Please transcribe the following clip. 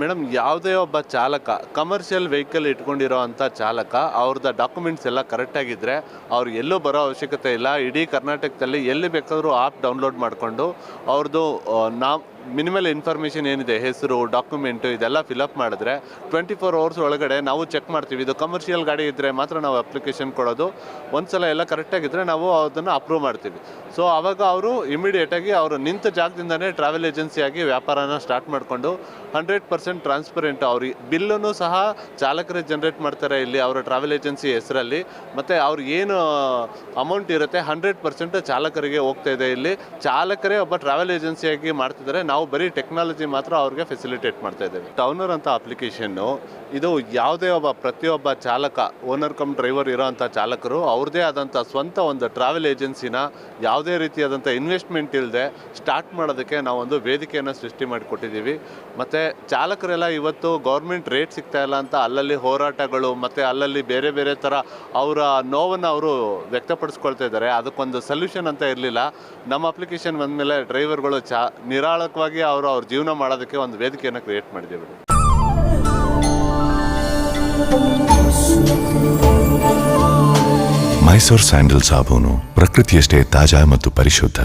Madam, ಯಾವುದೇ ಒಬ್ಬ ಚಾಲಕ ಕಮರ್ಷಿಯಲ್ ವೆಹಿಕಲ್ ಇಟ್ಕೊಂಡಿರೋ ಅಂಥ ಚಾಲಕ ಅವ್ರದ್ದು ಡಾಕ್ಯುಮೆಂಟ್ಸ್ ಎಲ್ಲ ಕರೆಕ್ಟಾಗಿದ್ದರೆ ಅವ್ರು ಎಲ್ಲೂ ಬರೋ ಅವಶ್ಯಕತೆ ಇಲ್ಲ. ಇಡೀ ಕರ್ನಾಟಕದಲ್ಲಿ ಎಲ್ಲಿ ಬೇಕಾದರೂ ಆ್ಯಪ್ ಡೌನ್ಲೋಡ್ ಮಾಡಿಕೊಂಡು ಅವ್ರದ್ದು ನಾವು ಮಿನಿಮಲ್ ಇನ್ಫಾರ್ಮೇಷನ್ ಏನಿದೆ, ಹೆಸರು, ಡಾಕ್ಯುಮೆಂಟು ಇದೆಲ್ಲ ಫಿಲಪ್ ಮಾಡಿದ್ರೆ ಟ್ವೆಂಟಿ ಫೋರ್ ಅವರ್ಸ್ ಒಳಗಡೆ ನಾವು ಚೆಕ್ ಮಾಡ್ತೀವಿ. ಇದು ಕಮರ್ಷಿಯಲ್ ಗಾಡಿ ಇದ್ದರೆ ಮಾತ್ರ ನಾವು ಅಪ್ಲಿಕೇಶನ್ ಕೊಡೋದು. ಒಂದ್ಸಲ ಎಲ್ಲ ಕರೆಕ್ಟಾಗಿದ್ದರೆ ನಾವು ಅದನ್ನು ಅಪ್ರೂವ್ ಮಾಡ್ತೀವಿ. ಸೊ ಆವಾಗ ಅವರು ಇಮಿಡಿಯೇಟಾಗಿ ಅವರು ನಿಂತ ಜಾಗದಿಂದನೇ ಟ್ರಾವೆಲ್ ಏಜೆನ್ಸಿಯಾಗಿ ವ್ಯಾಪಾರನ ಸ್ಟಾರ್ಟ್ ಮಾಡಿಕೊಂಡು ಹಂಡ್ರೆಡ್ ಪರ್ಸೆಂಟ್ ಟ್ರಾನ್ಸ್ಪರೆಂಟ್ ಅವ್ರಿಗೆ ಬಿಲ್ಲನ್ನು ಸಹ ಚಾಲಕರೇ ಜನ್ರೇಟ್ ಮಾಡ್ತಾರೆ ಇಲ್ಲಿ ಅವರ ಟ್ರಾವೆಲ್ ಏಜೆನ್ಸಿ ಹೆಸರಲ್ಲಿ. ಮತ್ತು ಅವ್ರು ಏನು ಅಮೌಂಟ್ ಇರುತ್ತೆ ಹಂಡ್ರೆಡ್ ಪರ್ಸೆಂಟ್ ಚಾಲಕರಿಗೆ ಹೋಗ್ತಾ ಇದೆ ಇಲ್ಲಿ. ಚಾಲಕರೇ ಒಬ್ಬ ಟ್ರಾವೆಲ್ ಏಜೆನ್ಸಿಯಾಗಿ ಮಾಡ್ತಿದ್ದಾರೆ. ನಾವು ಬರೀ ಟೆಕ್ನಾಲಜಿ ಮಾತ್ರ ಅವ್ರಿಗೆ ಫೆಸಿಲಿಟೇಟ್ ಮಾಡ್ತಾ ಇದ್ದೇವೆ. ಟೌನರ್ ಅಂತ ಅಪ್ಲಿಕೇಶನ್ನು ಇದು ಯಾವುದೇ ಒಬ್ಬ, ಪ್ರತಿಯೊಬ್ಬ ಚಾಲಕ ಓನರ್ ಕಮ್ ಡ್ರೈವರ್ ಇರೋವಂಥ ಚಾಲಕರು, ಅವ್ರದ್ದೇ ಆದಂಥ ಸ್ವಂತ ಒಂದು ಟ್ರಾವೆಲ್ ಏಜೆನ್ಸಿನ ಯಾವುದೇ ರೀತಿಯಾದಂಥ ಇನ್ವೆಸ್ಟ್ಮೆಂಟ್ ಇಲ್ಲದೆ ಸ್ಟಾರ್ಟ್ ಮಾಡೋದಕ್ಕೆ ನಾವು ಒಂದು ವೇದಿಕೆಯನ್ನು ಸೃಷ್ಟಿ ಮಾಡಿಕೊಟ್ಟಿದ್ದೀವಿ. ಮತ್ತು ಚಾಲಕರೆಲ್ಲ ಇವತ್ತು ಗೌರ್ಮೆಂಟ್ ರೇಟ್ ಸಿಗ್ತಾ ಇಲ್ಲ ಅಂತ ಅಲ್ಲಲ್ಲಿ ಹೋರಾಟಗಳು, ಮತ್ತು ಅಲ್ಲಲ್ಲಿ ಬೇರೆ ಬೇರೆ ಥರ ಅವರ ನೋವನ್ನು ಅವರು ವ್ಯಕ್ತಪಡಿಸ್ಕೊಳ್ತಾ ಇದ್ದಾರೆ. ಅದಕ್ಕೊಂದು ಸೊಲ್ಯೂಷನ್ ಅಂತ ಇರಲಿಲ್ಲ. ನಮ್ಮ ಅಪ್ಲಿಕೇಶನ್ ಬಂದಮೇಲೆ ಡ್ರೈವರ್ಗಳು ಚಾ ನಿರಾಳಕವಾಗಿ ಅವರು ಅವ್ರ ಜೀವನ ಮಾಡೋದಕ್ಕೆ ಒಂದು ವೇದಿಕೆಯನ್ನು ಕ್ರಿಯೇಟ್ ಮಾಡಿದ್ದೀವಿ ಮೈಸೂರ್ ಸ್ಯಾಂಡಲ್ ಸಾಬೂನು ಪ್ರಕೃತಿಯಷ್ಟೇ ತಾಜಾ ಮತ್ತು ಪರಿಶುದ್ಧ.